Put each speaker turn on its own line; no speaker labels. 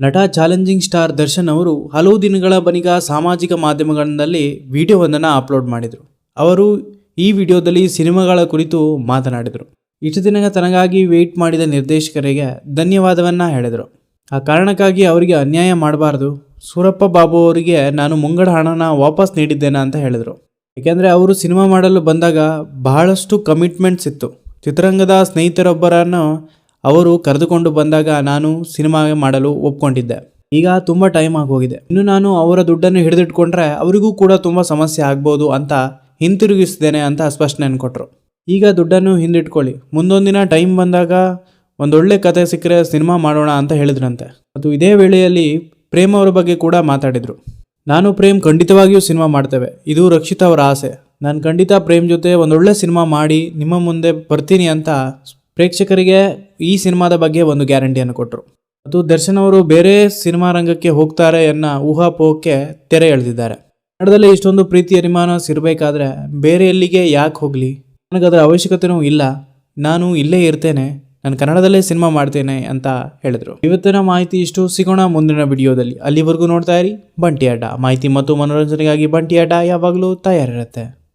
ನಟ challenging star Darshan ಅವರು ಹಲವು ದಿನಗಳ ಬನಿಗ ಸಾಮಾಜಿಕ ಮಾಧ್ಯಮಗಳಲ್ಲಿ ವಿಡಿಯೋವೊಂದನ್ನು ಅಪ್ಲೋಡ್ ಮಾಡಿದರು. ಅವರು ಈ ವಿಡಿಯೋದಲ್ಲಿ ಸಿನಿಮಾಗಳ ಕುರಿತು ಮಾತನಾಡಿದರು. ಇಷ್ಟು ದಿನ ತನಗಾಗಿ ವೆಯ್ಟ್ ಮಾಡಿದ ನಿರ್ದೇಶಕರಿಗೆ ಧನ್ಯವಾದವನ್ನು ಹೇಳಿದರು. ಆ ಕಾರಣಕ್ಕಾಗಿ ಅವರಿಗೆ ಅನ್ಯಾಯ ಮಾಡಬಾರ್ದು. ಸೂರಪ್ಪ ಬಾಬು ಅವರಿಗೆ ನಾನು ಮುಂಗಡ ಹಣನ ವಾಪಸ್ ನೀಡಿದ್ದೇನೆ ಅಂತ ಹೇಳಿದರು. ಏಕೆಂದರೆ ಅವರು ಸಿನಿಮಾ ಮಾಡಲು ಬಂದಾಗ ಬಹಳಷ್ಟು ಕಮಿಟ್ಮೆಂಟ್ಸ್ ಇತ್ತು. ಚಿತ್ರರಂಗದ ಸ್ನೇಹಿತರೊಬ್ಬರನ್ನು ಅವರು ಕರೆದುಕೊಂಡು ಬಂದಾಗ ನಾನು ಸಿನಿಮಾ ಮಾಡಲು ಒಪ್ಕೊಂಡಿದ್ದೆ. ಈಗ ತುಂಬ ಟೈಮ್ ಆಗೋಗಿದೆ. ಇನ್ನು ನಾನು ಅವರ ದುಡ್ಡನ್ನು ಹಿಡಿದಿಟ್ಕೊಂಡ್ರೆ ಅವರಿಗೂ ಕೂಡ ತುಂಬ ಸಮಸ್ಯೆ ಆಗ್ಬೋದು ಅಂತ ಹಿಂತಿರುಗಿಸಿದ್ದೇನೆ ಅಂತ ಸ್ಪಷ್ಟನೆಯನ್ನು ಕೊಟ್ಟರು ಈಗ ದುಡ್ಡನ್ನು ಹಿಂದಿಟ್ಕೊಳ್ಳಿ. ಮುಂದೊಂದಿನ ಟೈಮ್ ಬಂದಾಗ ಒಂದೊಳ್ಳೆ ಕತೆ ಸಿಕ್ಕರೆ ಸಿನಿಮಾ ಮಾಡೋಣ ಅಂತ ಹೇಳಿದ್ರಂತೆ. ಅದು ಇದೇ ವೇಳೆಯಲ್ಲಿ ಪ್ರೇಮ್ ಅವರ ಬಗ್ಗೆ ಕೂಡ ಮಾತಾಡಿದರು. ನಾನು ಪ್ರೇಮ್ ಖಂಡಿತವಾಗಿಯೂ ಸಿನಿಮಾ ಮಾಡ್ತೇವೆ. ಇದು ರಕ್ಷಿತ್ ಅವರ ಆಸೆ. ನಾನು ಖಂಡಿತ ಪ್ರೇಮ್ ಜೊತೆ ಒಂದೊಳ್ಳೆ ಸಿನಿಮಾ ಮಾಡಿ ನಿಮ್ಮ ಮುಂದೆ ಬರ್ತೀನಿ ಅಂತ ಪ್ರೇಕ್ಷಕರಿಗೆ ಈ ಸಿನಿಮಾದ ಬಗ್ಗೆ ಒಂದು ಗ್ಯಾರಂಟಿಯನ್ನು ಕೊಟ್ಟರು. ಅದು ದರ್ಶನ್ ಅವರು ಬೇರೆ ಸಿನಿಮಾ ರಂಗಕ್ಕೆ ಹೋಗ್ತಾರೆ ಅನ್ನೋ ಊಹಾಪೋಹಕ್ಕೆ ತೆರೆ ಎಳೆದಿದ್ದಾರೆ. ಕನ್ನಡದಲ್ಲಿ ಇಷ್ಟೊಂದು ಪ್ರೀತಿ ಅಭಿಮಾನ ಇರಬೇಕಾದ್ರೆ ಬೇರೆ ಎಲ್ಲಿಗೆ ಯಾಕೆ ಹೋಗಲಿ? ನನಗದರ ಅವಶ್ಯಕತೆನೂ ಇಲ್ಲ. ನಾನು ಇಲ್ಲೇ ಇರ್ತೇನೆ. ನಾನು ಕನ್ನಡದಲ್ಲೇ ಸಿನಿಮಾ ಮಾಡ್ತೇನೆ ಅಂತ ಹೇಳಿದರು. ಇವತ್ತಿನ ಮಾಹಿತಿ ಇಷ್ಟು. ಸಿಗೋಣ ಮುಂದಿನ ವಿಡಿಯೋದಲ್ಲಿ. ಅಲ್ಲಿವರೆಗೂ ನೋಡ್ತಾ ಇರಿ. ಬಂಟಿ ಅಡ್ಡ ಮಾಹಿತಿ ಮತ್ತು ಮನೋರಂಜನೆಗಾಗಿ ಬಂಟಿ ಅಡ್ಡ ಯಾವಾಗಲೂ ತಯಾರಿರುತ್ತೆ.